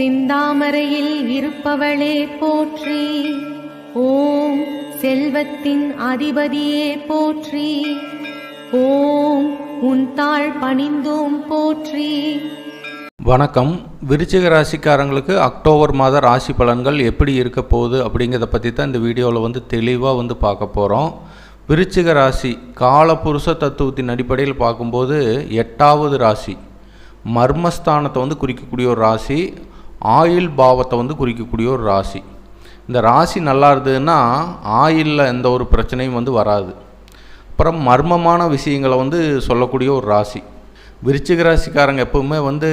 சிந்தாமரையில் இருப்பவளே போற்றி. ஓம் செல்வத்தின் அதிபதியே போற்றி. ஓம் உன் தாழ் பணிந்தோம் போற்றி. வணக்கம். விருச்சிக ராசிக்காரங்களுக்கு அக்டோபர் மாத ராசி பலன்கள் எப்படி இருக்க போகுது அப்படிங்கிறத பற்றி தான் இந்த வீடியோவில் வந்து தெளிவாக வந்து பார்க்க போகிறோம் விருச்சிக ராசி காலபுருஷ தத்துவத்தின் அடிப்படையில் பார்க்கும்போது எட்டாவது ராசி மர்மஸ்தானத்தை வந்து குறிக்கக்கூடிய ஒரு ராசி ஆயில் பாவத்தை வந்து குறிக்கக்கூடிய ஒரு ராசி. இந்த ராசி நல்லா இருந்ததுன்னா ஆயிலில் எந்த ஒரு பிரச்சனையும் வந்து வராது. அப்புறம் மர்மமான விஷயங்களை வந்து சொல்லக்கூடிய ஒரு ராசி. விருச்சிக ராசிக்காரங்க எப்பவுமே வந்து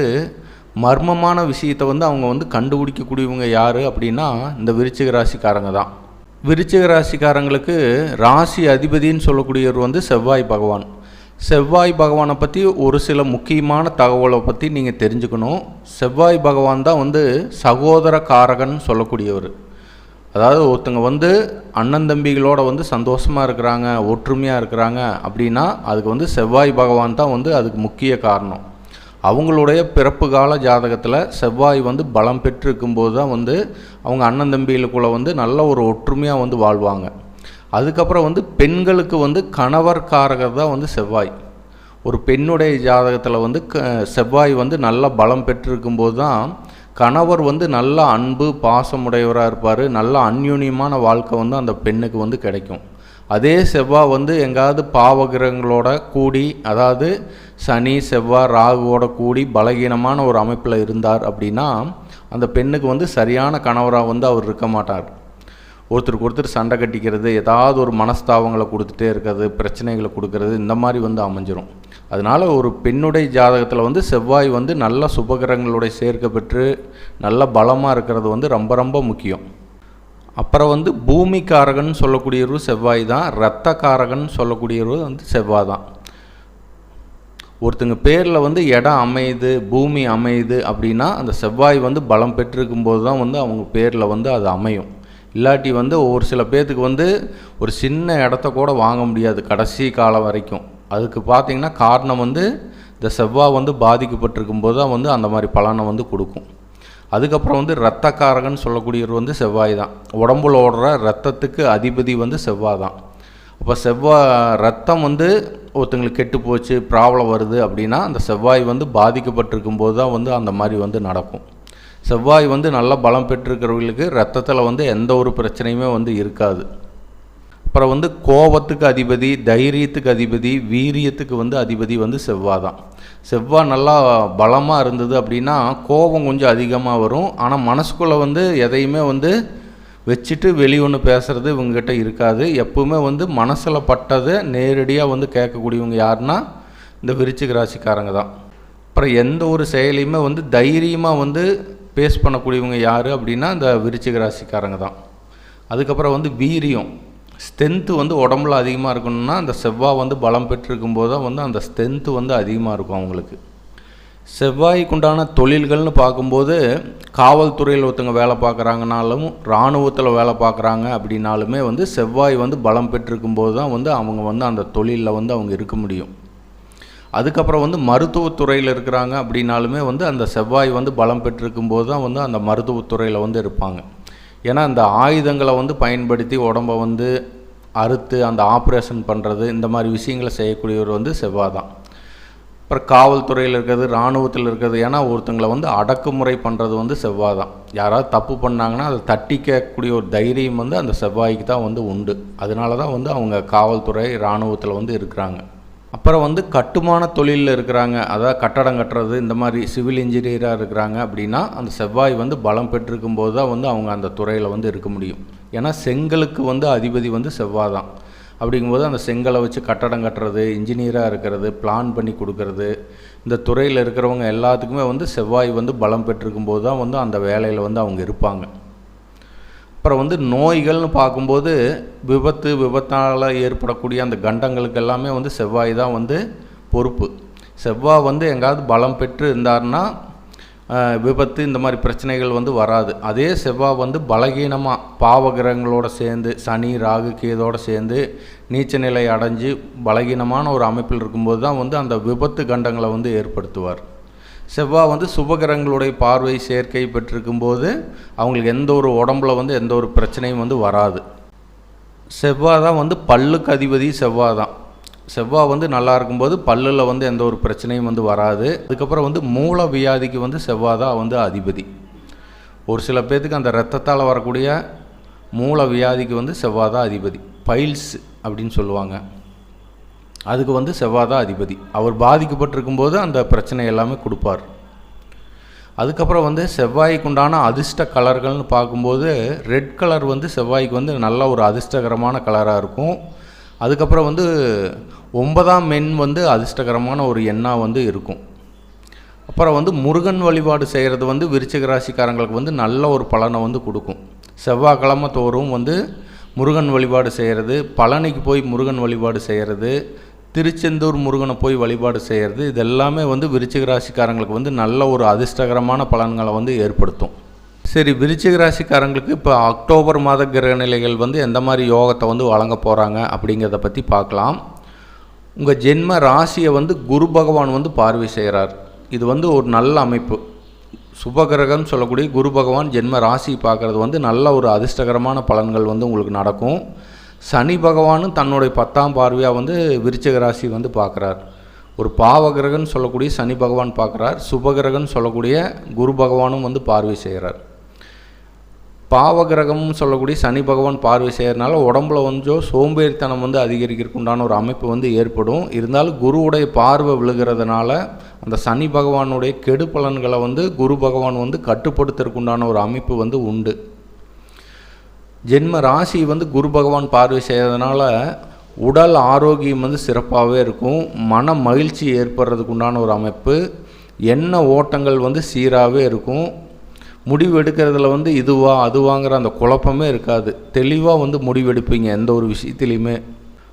மர்மமான விஷயத்தை வந்து அவங்க வந்து கண்டுபிடிக்கக்கூடியவங்க யார் அப்படின்னா இந்த விருச்சிக ராசிக்காரங்க தான். விருச்சிக ராசிக்காரங்களுக்கு ராசி அதிபதின்னு சொல்லக்கூடியவர் வந்து செவ்வாய் பகவான். செவ்வாய் பகவானை பற்றி ஒரு சில முக்கியமான தகவலை பற்றி நீங்கள் தெரிஞ்சுக்கணும். செவ்வாய் பகவான் தான் வந்து சகோதர காரகன் சொல்லக்கூடியவர். அதாவது ஒருத்தங்க வந்து அண்ணன் தம்பிகளோட வந்து சந்தோஷமாக இருக்கிறாங்க ஒற்றுமையாக இருக்கிறாங்க அப்படின்னா அதுக்கு வந்து செவ்வாய் பகவான் தான் வந்து அதுக்கு முக்கிய காரணம். அவங்களுடைய பிறப்பு கால ஜாதகத்தில் செவ்வாய் வந்து பலம் பெற்று இருக்கும்போது தான் வந்து அவங்க அண்ணன் தம்பிகளுக்குள்ளே வந்து நல்ல ஒரு ஒற்றுமையாக வந்து வாழ்வாங்க. அதுக்கப்புறம் வந்து பெண்களுக்கு வந்து கணவர் காரகர் தான் வந்து செவ்வாய். ஒரு பெண்ணுடைய ஜாதகத்தில் வந்து க செவ்வாய் வந்து நல்ல பலம் பெற்றிருக்கும்போது தான் கணவர் வந்து நல்ல அன்பு பாசமுடையவராக இருப்பார். நல்ல அந்யுன்யமான வாழ்க்கை வந்து அந்த பெண்ணுக்கு வந்து கிடைக்கும். அதே செவ்வாய் வந்து எங்காவது பாவகிரகங்களோட கூடி அதாவது சனி செவ்வாய் ராகுவோட கூடி பலகீனமான ஒரு அமைப்பில் இருந்தார் அப்படின்னா அந்த பெண்ணுக்கு வந்து சரியான கணவராக வந்து அவர் இருக்க மாட்டார். ஒருத்தருக்கு ஒருத்தர் சண்டை கட்டிக்கிறது ஏதாவது ஒரு மனஸ்தாபங்களை கொடுத்துட்டே இருக்கிறது பிரச்சனைகளை கொடுக்கறது இந்த மாதிரி வந்து அமைஞ்சிரும். அதனால் ஒரு பெண்ணுடைய ஜாதகத்தில் வந்து செவ்வாய் வந்து நல்ல சுபகிரகங்களுடைய சேர்க்கை பெற்று நல்ல பலமாக இருக்கிறது வந்து ரொம்ப ரொம்ப முக்கியம். அப்புறம் வந்து பூமிக்காரகன் சொல்லக்கூடியவர் செவ்வாய் தான் இரத்தக்காரகன் சொல்லக்கூடியவர் வந்து செவ்வாய் தான். ஒருத்தங்க பேரில் வந்து இடம் அமையுது பூமி அமையுது அப்படின்னா அந்த செவ்வாய் வந்து பலம் பெற்றிருக்கும்போது தான் வந்து அவங்க பேரில் வந்து அது அமையும். இல்லாட்டி வந்து ஒரு சில பேர்த்துக்கு வந்து ஒரு சின்ன இடத்த கூட வாங்க முடியாது கடைசி காலம் வரைக்கும். அதுக்கு பார்த்திங்கன்னா காரணம் வந்து இந்த செவ்வாய் வந்து பாதிக்கப்பட்டிருக்கும் போது தான் வந்து அந்த மாதிரி பலனை வந்து கொடுக்கும். அதுக்கப்புறம் வந்து இரத்தக்காரகன் சொல்லக்கூடியவர் வந்து செவ்வாய் தான். உடம்புல ஓடுற ரத்தத்துக்கு அதிபதி வந்து செவ்வாய் தான். அப்போ செவ்வாய் ரத்தம் வந்து ஒருத்தங்களுக்கு கெட்டு போச்சு ப்ராப்ளம் வருது அப்படின்னா அந்த செவ்வாய் வந்து பாதிக்கப்பட்டிருக்கும் போது தான் வந்து அந்த மாதிரி வந்து நடக்கும். செவ்வாய் வந்து நல்ல பலம் பெற்றிருக்கிறவங்களுக்கு ரத்தத்தில் வந்து எந்த ஒரு பிரச்சனையுமே வந்து இருக்காது. அப்புறம் வந்து கோபத்துக்கு அதிபதி தைரியத்துக்கு அதிபதி வீரியத்துக்கு வந்து அதிபதி வந்து செவ்வாய் தான். செவ்வாய் நல்லா பலமாக இருந்தது அப்படின்னா கோபம் கொஞ்சம் அதிகமாக வரும். ஆனால் மனசுக்குள்ளே வந்து எதையுமே வந்து வச்சுட்டு வெளி ஒன்று பேசுகிறது இவங்ககிட்ட இருக்காது. எப்பவுமே வந்து மனசில் பட்டதை நேரடியாக வந்து கேட்கக்கூடியவங்க யாருன்னா இந்த விருச்சிக ராசிக்காரங்க தான். அப்புறம் எந்த ஒரு செயலையுமே வந்து தைரியமாக வந்து பேஸ் பண்ணக்கூடியவங்க யார் அப்படின்னா இந்த விருச்சிக ராசிக்காரங்க தான். அதுக்கப்புறம் வந்து வீரியம். ஸ்ட்ரென்த்து வந்து உடம்புல அதிகமாக இருக்கணும்னா அந்த செவ்வாய் வந்து பலம் பெற்றிருக்கும் போது தான் வந்து அந்த ஸ்ட்ரென்த்து வந்து அதிகமாக இருக்கும் அவங்களுக்கு. செவ்வாய்க்குண்டான தொழில்கள்னு பார்க்கும்போது காவல்துறையில் ஒருத்தங்க வேலை பார்க்குறாங்கனாலும் இராணுவத்தில் வேலை பார்க்குறாங்க அப்படின்னாலுமே வந்து செவ்வாய் வந்து பலம் பெற்றிருக்கும் போது தான் வந்து அவங்க வந்து அந்த தொழிலில் வந்து அவங்க இருக்க முடியும். அதுக்கப்புறம் வந்து மருத்துவத்துறையில் இருக்கிறாங்க அப்படின்னாலுமே வந்து அந்த செவ்வாய் வந்து பலம் பெற்றிருக்கும் போது தான் வந்து அந்த மருத்துவத்துறையில் வந்து இருப்பாங்க. ஏன்னா அந்த ஆயுதங்களை வந்து பயன்படுத்தி உடம்பை வந்து அறுத்து அந்த ஆப்ரேஷன் பண்ணுறது இந்த மாதிரி விஷயங்களை செய்யக்கூடியவர் வந்து செவ்வாய் தான். அப்புறம் காவல்துறையில் இருக்கிறது இராணுவத்தில் இருக்கிறது ஏன்னா ஒருத்தங்களை வந்து அடக்குமுறை பண்ணுறது வந்து செவ்வாய் தான். யாராவது தப்பு பண்ணாங்கன்னா அதை தட்டிக்கக்கூடிய ஒரு தைரியம் வந்து அந்த செவ்வாய்க்கு தான் வந்து உண்டு. அதனால தான் வந்து அவங்க காவல்துறை இராணுவத்தில் வந்து இருக்கிறாங்க. அப்புறம் வந்து கட்டுமான தொழிலில் இருக்கிறாங்க. அதாவது கட்டடம் கட்டுறது இந்த மாதிரி சிவில் இன்ஜினியராக இருக்கிறாங்க அப்படின்னா அந்த செவ்வாய் வந்து பலம் பெற்றிருக்கும் போது தான் வந்து அவங்க அந்த துறையில் வந்து இருக்க முடியும். ஏன்னா செங்கலுக்கு வந்து அதிபதி வந்து செவ்வாய் தான். அப்படிங்கும்போது அந்த செங்கலை வச்சு கட்டடம் கட்டுறது இன்ஜினியராக இருக்கிறது பிளான் பண்ணி கொடுக்கறது இந்த துறையில் இருக்கிறவங்க எல்லாத்துக்குமே வந்து செவ்வாய் வந்து பலம் பெற்றிருக்கும் போது தான் வந்து அந்த வேலையில் வந்து அவங்க இருப்பாங்க. அப்புறம் வந்து நோய்கள்னு பார்க்கும்போது விபத்து விபத்தால் ஏற்படக்கூடிய அந்த கண்டங்களுக்கு எல்லாமே வந்து செவ்வாய் தான் வந்து பொறுப்பு. செவ்வாய் வந்து எங்காவது பலம் பெற்று இருந்தார்னா விபத்து இந்த மாதிரி பிரச்சனைகள் வந்து வராது. அதே செவ்வாய் வந்து பலகீனமாக பாவகிரகங்களோட சேர்ந்து சனி ராகு கேதோடு சேர்ந்து நீச்ச நிலை அடைஞ்சு பலகீனமான ஒரு அமைப்பில் இருக்கும்போது தான் வந்து அந்த விபத்து கண்டங்களை வந்து ஏற்படுத்துவார். செவ்வாய் வந்து சுபகிரகங்களுடைய பார்வை சேர்க்கை பெற்றிருக்கும்போது அவங்களுக்கு எந்த ஒரு உடம்புல வந்து எந்த ஒரு பிரச்சனையும் வந்து வராது. செவ்வாய் தான் வந்து பல்லுக்கு அதிபதி செவ்வாய் தான். செவ்வாய் வந்து நல்லா இருக்கும்போது பல்லில் வந்து எந்த ஒரு பிரச்சனையும் வந்து வராது. அதுக்கப்புறம் வந்து மூல வியாதிக்கு வந்து செவ்வாய் தான் வந்து அதிபதி. ஒரு சில பேர்த்துக்கு அந்த ரத்தத்தால் வரக்கூடிய மூல வியாதிக்கு வந்து செவ்வாய் தான் அதிபதி. பைல்ஸ் அப்படின்னு சொல்லுவாங்க. அதுக்கு வந்து செவ்வாய் தான் அதிபதி. அவர் பாதிக்கப்பட்டிருக்கும்போது அந்த பிரச்சனை எல்லாமே கொடுப்பார். அதுக்கப்புறம் வந்து செவ்வாய்க்கு உண்டான அதிர்ஷ்ட கலர்கள்னு பார்க்கும்போது ரெட் கலர் வந்து செவ்வாய்க்கு வந்து நல்ல ஒரு அதிர்ஷ்டகரமான கலராக இருக்கும். அதுக்கப்புறம் வந்து ஒன்பதாம் மென் வந்து அதிர்ஷ்டகரமான ஒரு எண்ணாக வந்து இருக்கும். அப்புறம் வந்து முருகன் வழிபாடு செய்கிறது வந்து விருச்சிக ராசிக்காரங்களுக்கு வந்து நல்ல ஒரு பலனை வந்து கொடுக்கும். செவ்வாய்க்கிழமை தோறும் வந்து முருகன் வழிபாடு செய்கிறது பழனிக்கு போய் முருகன் வழிபாடு செய்கிறது திருச்செந்தூர் முருகனை போய் வழிபாடு செய்கிறது இது எல்லாமே வந்து விருச்சிக ராசிக்காரங்களுக்கு வந்து நல்ல ஒரு அதிர்ஷ்டகரமான பலன்களை வந்து ஏற்படுத்தும். சரி விருச்சிக ராசிக்காரங்களுக்கு இப்போ அக்டோபர் மாத கிரக நிலைகள் வந்து எந்த மாதிரி யோகத்தை வந்து வழங்க போகிறாங்க அப்படிங்கிறத பற்றி பார்க்கலாம். உங்கள் ஜென்ம ராசியை வந்து குரு பகவான் வந்து பார்வை செய்கிறார் இது வந்து ஒரு நல்ல அமைப்பு. சுபகிரகம் சொல்லக்கூடிய குரு பகவான் ஜென்ம ராசி பார்க்குறது வந்து நல்ல ஒரு அதிர்ஷ்டகரமான பலன்கள் வந்து உங்களுக்கு நடக்கும். சனி பகவானும் தன்னுடைய பத்தாம் பார்வையாக வந்து விருச்சிக ராசி வந்து பார்க்குறார். ஒரு பாவகிரகன் சொல்லக்கூடிய சனி பகவான் பார்க்குறார். சுபகிரகன் சொல்லக்கூடிய குரு பகவானும் வந்து பார்வை செய்கிறார். பாவகிரகம்னு சொல்லக்கூடிய சனி பகவான் பார்வை செய்கிறதுனால உடம்புல கொஞ்சம் சோம்பேறித்தனம் வந்து அதிகரிக்கிறதுக்கு உண்டான ஒரு அமைப்பு வந்து ஏற்படும். இருந்தாலும் குருவுடைய பார்வை விழுகிறதுனால அந்த சனி பகவானுடைய கெடு பலன்களை வந்து குரு பகவான் வந்து கட்டுப்படுத்துறதுக்கு உண்டான ஒரு அமைப்பு வந்து உண்டு. ஜென்ம ராசி வந்து குரு பகவான் பார்வை செய்கிறதுனால உடல் ஆரோக்கியம் வந்து சிறப்பாகவே இருக்கும். மன மகிழ்ச்சி ஏற்படுறதுக்கு உண்டான ஒரு அமைப்பு. எண்ண ஓட்டங்கள் வந்து சீராகவே இருக்கும். முடிவு எடுக்கிறதுல வந்து இதுவா அதுவாங்கிற அந்த குழப்பமே இருக்காது. தெளிவாக வந்து முடிவெடுப்பீங்க எந்த ஒரு விஷயத்துலையுமே.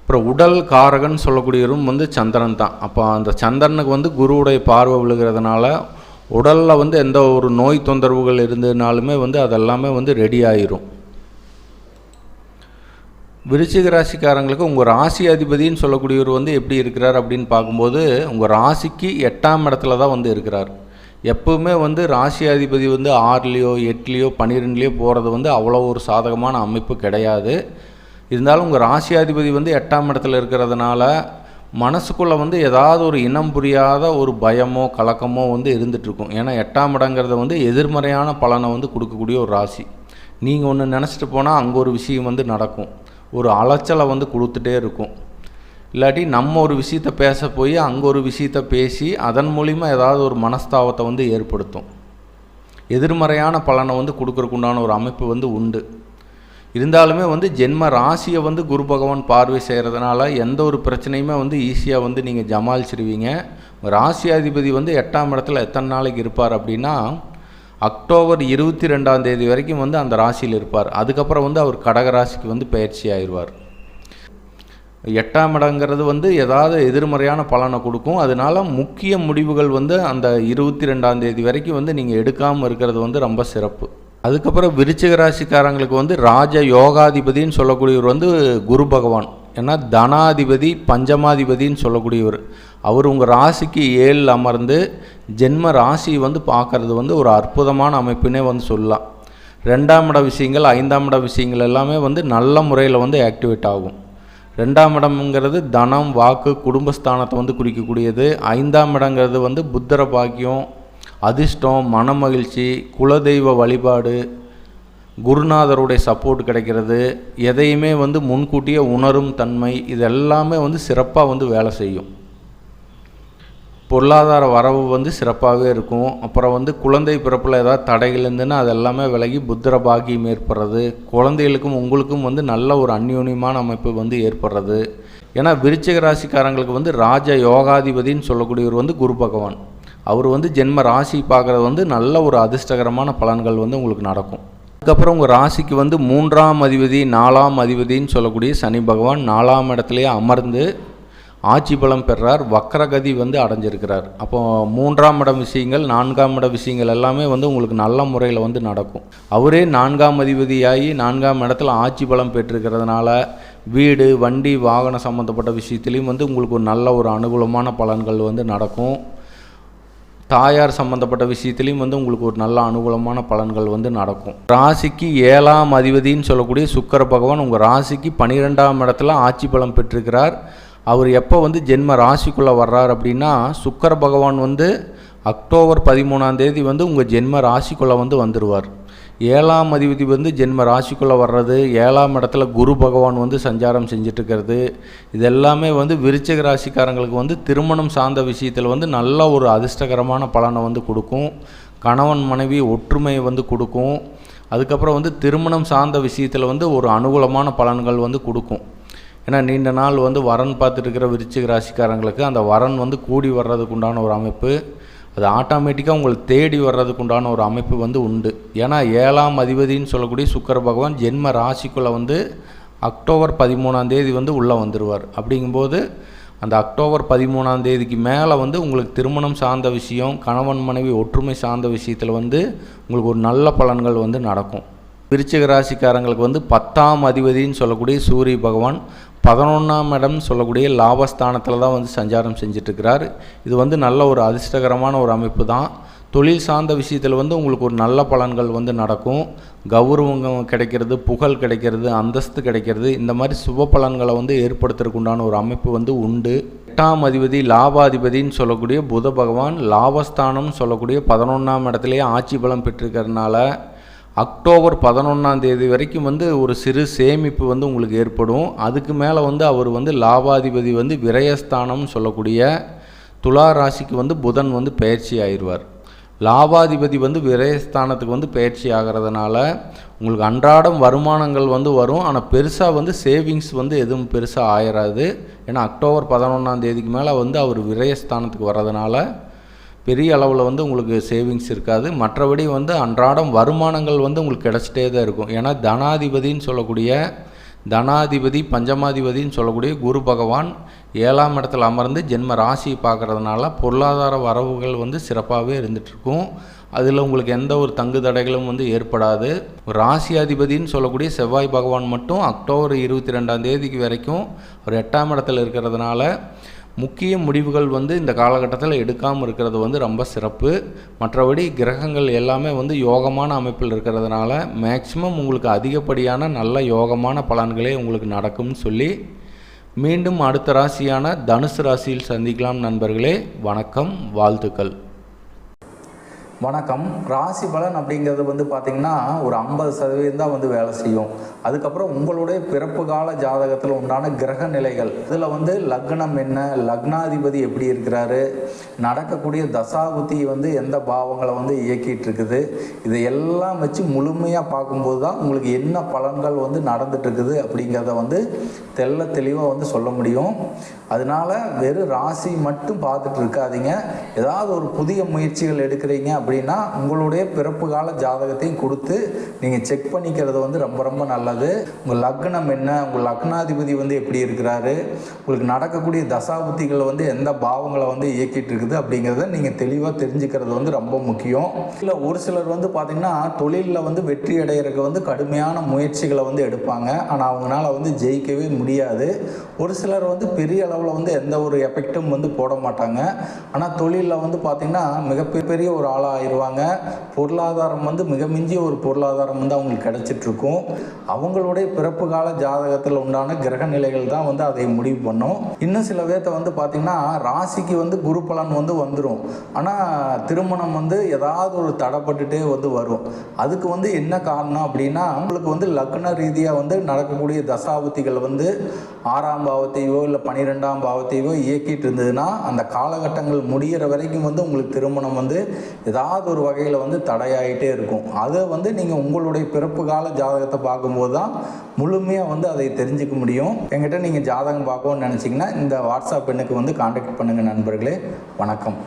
அப்புறம் உடல் காரகன் சொல்லக்கூடியவரும் வந்து சந்திரன் தான். அப்போ அந்த சந்திரனுக்கு வந்து குருவுடைய பார்வை விழுகிறதுனால உடலில் வந்து எந்த ஒரு நோய் தொந்தரவுகள் இருந்ததுனாலுமே வந்து அதெல்லாமே வந்து ரெடி ஆயிரும். விருச்சிக ராசிக்காரங்களுக்கு உங்கள் ராசி அதிபதின்னு சொல்லக்கூடியவர் வந்து எப்படி இருக்கிறார் அப்படின்னு பார்க்கும்போது உங்கள் ராசிக்கு எட்டாம் இடத்துல தான் வந்து இருக்கிறார். எப்பவுமே வந்து ராசி அதிபதி வந்து ஆறுலேயோ எட்டுலேயோ பன்னிரெண்டுலேயோ போகிறது வந்து அவ்வளோ ஒரு சாதகமான அமைப்பு கிடையாது. இருந்தாலும் உங்கள் ராசி அதிபதி வந்து எட்டாம் இடத்துல இருக்கிறதுனால மனசுக்குள்ளே வந்து ஏதாவது ஒரு இனம் புரியாத ஒரு பயமோ கலக்கமோ வந்து இருந்துகிட்ருக்கும் ஏன்னா எட்டாம் இடங்கிறத வந்து எதிர்மறையான பலனை வந்து கொடுக்கக்கூடிய ஒரு ராசி. நீங்கள் ஒன்று நினச்சிட்டு போனால் அங்கே ஒரு விஷயம் வந்து நடக்கும். ஒரு அலைச்சலை வந்து கொடுத்துட்டே இருக்கும். இல்லாட்டி நம்ம ஒரு விஷயத்த பேச போய் அங்கே ஒரு விஷயத்த பேசி அதன் மூலிமா ஏதாவது ஒரு மனஸ்தாபத்தை வந்து ஏற்படுத்தும். எதிர்மறையான பலனை வந்து கொடுக்குறக்குண்டான ஒரு அமைப்பு வந்து உண்டு. இருந்தாலுமே வந்து ஜென்ம ராசியை வந்து குரு பகவான் பார்வை செய்கிறதுனால எந்த ஒரு பிரச்சனையுமே வந்து ஈஸியாக வந்து நீங்கள் ஜமாளிச்சிருவீங்க. ராசியாதிபதி வந்து எட்டாம் இடத்துல எத்தனை நாளைக்கு இருப்பார் அப்படின்னா அக்டோபர் இருபத்தி ரெண்டாம் தேதி வரைக்கும் வந்து அந்த ராசியில் இருப்பார். அதுக்கப்புறம் வந்து அவர் கடக ராசிக்கு வந்து பயிற்சி ஆயிடுவார். எட்டாம் இடங்கிறது வந்து ஏதாவது எதிர்மறையான பலனை கொடுக்கும். அதனால முக்கிய முடிவுகள் வந்து அந்த இருபத்தி ரெண்டாம் தேதி வரைக்கும் வந்து நீங்கள் எடுக்காமல் இருக்கிறது வந்து ரொம்ப சிறப்பு. அதுக்கப்புறம் விருச்சிக ராசிக்காரங்களுக்கு வந்து ராஜ யோகாதிபதின்னு சொல்லக்கூடியவர் வந்து குரு பகவான். ஏன்னா தனாதிபதி பஞ்சமாதிபதின்னு சொல்லக்கூடியவர். அவர் உங்கள் ராசிக்கு ஏழில் அமர்ந்து ஜென்ம ராசி வந்து பார்க்கறது வந்து ஒரு அற்புதமான அமைப்புனே வந்து சொல்லலாம். ரெண்டாம் இட விஷயங்கள் ஐந்தாம் இட விஷயங்கள் எல்லாமே வந்து நல்ல முறையில் வந்து ஆக்டிவேட் ஆகும். ரெண்டாம் இடம்ங்கிறது தனம் வாக்கு குடும்பஸ்தானத்தை வந்து குறிக்கக்கூடியது. ஐந்தாம் இடங்கிறது வந்து புத்தர பாக்கியம் அதிர்ஷ்டம் மனமகிழ்ச்சி குலதெய்வ வழிபாடு குருநாதருடைய சப்போர்ட் கிடைக்கிறது. எதையுமே வந்து முன்கூட்டியே உணரும் தன்மை இது எல்லாமே வந்து சிறப்பாக வந்து வேலை செய்யும். பொருளாதார வரவு வந்து சிறப்பாகவே இருக்கும். அப்புறம் வந்து குழந்தை பிறப்பில் ஏதாவது தடைகள் இருந்துன்னா அது எல்லாமே விலகி புத்திர பாகியம் ஏற்படுறது. குழந்தைகளுக்கும் உங்களுக்கும் வந்து நல்ல ஒரு அந்யூன்யமான அமைப்பு வந்து ஏற்படுறது. ஏன்னா விருச்சிக ராசிக்காரங்களுக்கு வந்து ராஜ யோகாதிபதின்னு சொல்லக்கூடியவர் வந்து குரு பகவான். அவர் வந்து ஜென்ம ராசி பார்க்குறது வந்து நல்ல ஒரு அதிர்ஷ்டகரமான பலன்கள் வந்து உங்களுக்கு நடக்கும். அதுக்கப்புறம் உங்கள் ராசிக்கு வந்து மூன்றாம் அதிபதி நாலாம் அதிபதின்னு சொல்லக்கூடிய சனி பகவான் நாலாம் இடத்துலையே அமர்ந்து ஆட்சி பலம் பெறார் வக்கரகதி வந்து அடைஞ்சிருக்கிறார். அப்போ மூன்றாம் இடம் விஷயங்கள் நான்காம் இட விஷயங்கள் எல்லாமே வந்து உங்களுக்கு நல்ல முறையில் வந்து நடக்கும். அவரே நான்காம் அதிபதியாகி நான்காம் இடத்துல ஆட்சி பலம் பெற்றிருக்கிறதுனால வீடு வண்டி வாகனம் சம்மந்தப்பட்ட விஷயத்துலேயும் வந்து உங்களுக்கு ஒரு நல்ல ஒரு அனுகூலமான பலன்கள் வந்து நடக்கும். தாயார் சம்மந்தப்பட்ட விஷயத்துலையும் வந்து உங்களுக்கு ஒரு நல்ல அனுகூலமான பலன்கள் வந்து நடக்கும். ராசிக்கு ஏழாம் அதிபதின்னு சொல்லக்கூடிய சுக்கர பகவான் உங்கள் ராசிக்கு பன்னிரெண்டாம் இடத்துல ஆட்சி பலம் பெற்றிருக்கிறார். அவர் எப்போ வந்து ஜென்ம ராசிக்குள்ளே வர்றார் அப்படின்னா சுக்கர பகவான் வந்து அக்டோபர் பதிமூணாம் தேதி வந்து உங்கள் ஜென்ம ராசிக்குள்ளே வந்து வந்துடுவார் ஏழாம் அதிபதி வந்து ஜென்ம ராசிக்குள்ளே வர்றது ஏழாம் இடத்துல குரு பகவான் வந்து சஞ்சாரம் செஞ்சிட்ருக்கிறது. இது எல்லாமே வந்து விருச்சக ராசிக்காரங்களுக்கு வந்து திருமணம் சார்ந்த விஷயத்தில் வந்து நல்ல ஒரு அதிர்ஷ்டகரமான பலனை வந்து கொடுக்கும். கணவன் மனைவி ஒற்றுமையை வந்து கொடுக்கும். அதுக்கப்புறம் வந்து திருமணம் சார்ந்த விஷயத்தில் வந்து ஒரு அனுகூலமான பலன்கள் வந்து கொடுக்கும். ஏன்னா நீண்ட நாள் வந்து வரன் பார்த்துட்டு விருச்சிக ராசிக்காரங்களுக்கு அந்த வரன் வந்து கூடி வர்றதுக்கு உண்டான ஒரு அமைப்பு. அது ஆட்டோமேட்டிக்காக உங்களுக்கு தேடி வர்றதுக்கு உண்டான ஒரு அமைப்பு வந்து உண்டு. ஏன்னா ஏழாம் அதிபதின்னு சொல்லக்கூடிய சுக்கர பகவான் ஜென்ம ராசிக்குள்ளே வந்து அக்டோபர் பதிமூணாம் தேதி வந்து உள்ளே வந்துடுவார் அப்படிங்கும்போது அந்த அக்டோபர் பதிமூணாம் தேதிக்கு மேலே வந்து உங்களுக்கு திருமணம் சார்ந்த விஷயம் கணவன் மனைவி ஒற்றுமை சார்ந்த விஷயத்தில் வந்து உங்களுக்கு ஒரு நல்ல பலன்கள் வந்து நடக்கும். விருச்சிக ராசிக்காரங்களுக்கு வந்து பத்தாம் அதிபதின்னு சொல்லக்கூடிய சூரிய பகவான் பதினொன்றாம் இடம் சொல்லக்கூடிய லாபஸ்தானத்தில் தான் வந்து சஞ்சாரம் செஞ்சிட்ருக்கிறார். இது வந்து நல்ல ஒரு அதிர்ஷ்டகரமான ஒரு அமைப்பு தான். தொழில் சார்ந்த விஷயத்தில் வந்து உங்களுக்கு ஒரு நல்ல பலன்கள் வந்து நடக்கும். கௌரவம் கிடைக்கிறது புகழ் கிடைக்கிறது அந்தஸ்து கிடைக்கிறது இந்த மாதிரி சுப பலன்களை வந்து ஏற்படுத்துறதுக்குண்டான ஒரு அமைப்பு வந்து உண்டு. எட்டாம் அதிபதி லாபாதிபதின்னு சொல்லக்கூடிய புத பகவான் லாபஸ்தானம்னு சொல்லக்கூடிய பதினொன்றாம் இடத்துலையே ஆட்சி பலம் பெற்றிருக்கிறதுனால அக்டோபர் பதினொன்றாம் தேதி வரைக்கும் வந்து ஒரு சிறு சேமிப்பு வந்து உங்களுக்கு ஏற்படும். அதுக்கு மேலே வந்து அவர் வந்து லாபாதிபதி வந்து விரயஸ்தானம்னு சொல்லக்கூடிய துலா ராசிக்கு வந்து புதன் வந்து பயிற்சி ஆயிடுவார். லாபாதிபதி வந்து விரயஸ்தானத்துக்கு வந்து பயிற்சி ஆகிறதுனால உங்களுக்கு அன்றாடம் வருமானங்கள் வந்து வரும். ஆனால் பெருசாக வந்து சேவிங்ஸ் வந்து எதுவும் பெருசாக ஆயிராது. ஏன்னா அக்டோபர் பதினொன்றாம் தேதிக்கு மேலே வந்து அவர் விரயஸ்தானத்துக்கு வர்றதுனால பெரிய அளவில் வந்து உங்களுக்கு சேவிங்ஸ் இருக்காது. மற்றபடி வந்து அன்றாடம் வருமானங்கள் வந்து உங்களுக்கு கிடச்சிட்டே தான் இருக்கும். ஏன்னா தனாதிபதின்னு சொல்லக்கூடிய தனாதிபதி பஞ்சமாதிபதின்னு சொல்லக்கூடிய குரு பகவான் ஏழாம் இடத்துல அமர்ந்து ஜென்ம ராசியை பார்க்குறதுனால பொருளாதார வரவுகள் வந்து சிறப்பாகவே இருந்துகிட்ருக்கும் அதில் உங்களுக்கு எந்த ஒரு தங்கு தடைகளும் வந்து ஏற்படாது. ராசியாதிபதின்னு சொல்லக்கூடிய செவ்வாய் பகவான் மட்டும் அக்டோபர் இருபத்தி ரெண்டாம் தேதிக்கு வரைக்கும் ஒரு எட்டாம் இடத்துல இருக்கிறதுனால முக்கிய முடிவுகள் வந்து இந்த காலகட்டத்தில் எடுக்காமல் இருக்கிறது வந்து ரொம்ப சிறப்பு. மற்றபடி கிரகங்கள் எல்லாமே வந்து யோகமான அமைப்பில் இருக்கிறதுனால மேக்சிமம் உங்களுக்கு அதிகப்படியான நல்ல யோகமான பலன்களே உங்களுக்கு நடக்கும்னு சொல்லி. மீண்டும் அடுத்த ராசியான தனுசு ராசியில் சந்திக்கலாம் நண்பர்களே. வணக்கம் வாழ்த்துக்கள். வணக்கம். ராசி பலன் அப்படிங்கிறது வந்து பார்த்திங்கன்னா ஒரு ஐம்பது சதவீதம் தான் வந்து வேலை செய்யும். அதுக்கப்புறம் உங்களுடைய பிறப்பு கால ஜாதகத்தில் உண்டான கிரக நிலைகள். இதில் வந்து லக்னம் என்ன? லக்னாதிபதி எப்படி இருக்கிறாரு? நடக்கக்கூடிய தசாபுத்தி வந்து எந்த பாவங்களை வந்து இயக்கிட்டு இருக்குது இதை எல்லாம் வச்சு முழுமையாக பார்க்கும்போது தான் உங்களுக்கு என்ன பலன்கள் வந்து நடந்துட்டு இருக்குது அப்படிங்கிறத வந்து தெள்ள தெளிவாக வந்து சொல்ல முடியும். அதனால வெறும் ராசி மட்டும் பார்த்துட்டு இருக்காதீங்க. ஏதாவது ஒரு புதிய முயற்சிகள் எடுக்கிறீங்க அப்படி அப்படின்னா உங்களுடைய பிறப்பு கால ஜாதகத்தையும் கொடுத்து நீங்கள் செக் பண்ணிக்கிறது வந்து ரொம்ப ரொம்ப நல்லது. உங்கள் லக்னம் என்ன? உங்கள் லக்னாதிபதி வந்து எப்படி இருக்கிறாரு? உங்களுக்கு நடக்கக்கூடிய தசாபுத்திகள் வந்து எந்த பாவங்களை வந்து இயக்கிட்டு இருக்குது அப்படிங்கிறத நீங்கள் தெளிவாக தெரிஞ்சுக்கிறது வந்து ரொம்ப முக்கியம். இல்லை ஒரு சிலர் வந்து பார்த்திங்கன்னா தொழிலில் வந்து வெற்றி அடைகிறதுக்கு வந்து கடுமையான முயற்சிகளை வந்து எடுப்பாங்க. ஆனால் அவங்களால வந்து ஜெயிக்கவே முடியாது. ஒரு சிலர் வந்து பெரிய அளவில் வந்து எந்த ஒரு எஃபெக்டும் வந்து போட மாட்டாங்க. ஆனால் தொழிலில் வந்து பார்த்திங்கன்னா மிகப்பெரிய ஒரு ஆளாக ஆயிடுவாங்க. பொருளாதாரம் வந்து மிக மிஞ்சிய ஒரு பொருளாதாரம் வந்து அவங்களுக்கு கிடைச்சிட்ருக்கும். அவங்களுடைய பிறப்பு கால ஜாதகத்தில் உண்டான கிரக நிலைகள் தான் வந்து அதை முடிவு பண்ணும். இன்னும் சில பேர்த்த வந்து பார்த்திங்கன்னா ராசிக்கு வந்து குரு பலன் வந்து வந்துடும் ஆனால் திருமணம் வந்து ஏதாவது ஒரு தடைப்பட்டுட்டே வந்து வரும். அதுக்கு வந்து என்ன காரணம் அப்படின்னா அவங்களுக்கு வந்து லக்ன ரீதியாக வந்து நடக்கக்கூடிய தசாபுத்திகள் வந்து ஆறாம் பாவத்தையோ இல்லை பன்னிரெண்டாம் பாவத்தையோ இயக்கிட்டு இருந்ததுன்னா அந்த காலகட்டங்கள் முடிகிற வரைக்கும் வந்து உங்களுக்கு திருமணம் வந்து ஏதாவது ஒரு வகையில் வந்து தடையாயிட்டே இருக்கும். அதை வந்து நீங்கள் உங்களுடைய பிறப்பு கால ஜாதகத்தை பார்க்கும்போது தான் முழுமையாக வந்து அதை தெரிஞ்சுக்க முடியும். என்கிட்ட நீங்கள் ஜாதகம் பார்க்கணும்னு நினச்சிங்கன்னா இந்த வாட்ஸ்அப் எண்ணுக்கு வந்து காண்டாக்ட் பண்ணுங்கள் நண்பர்களே. வணக்கம்.